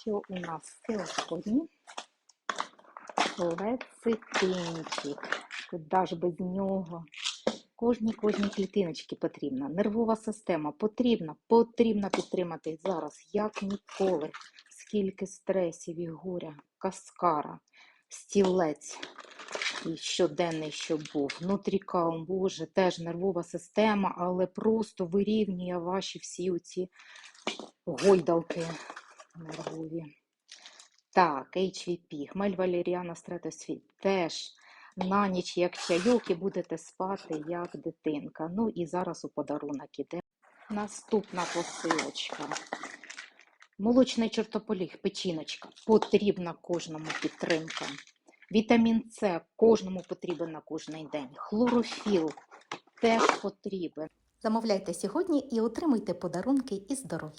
Що у нас сьогодні? Лецитинчик. Куда ж без нього? Кожній кожній клітиночці потрібна. Нервова система потрібна, потрібно підтримати зараз, як ніколи. Скільки стресів і горя, каскара, стілець і щоденний, що був. Нутрікаум, боже, теж нервова система, але просто вирівнює ваші всі оці гойдалки нервові. Так, HVP, хмель валеріана стратосфіт теж на ніч як чайок і будете спати як дитинка. Ну і зараз у подарунок іде. Наступна посилочка. Молочний чортополіг, печіночка. Потрібна кожному підтримка. Вітамін С кожному потрібен на кожний день. Хлорофіл теж потрібен. Замовляйте сьогодні і отримуйте подарунки і здоров'я.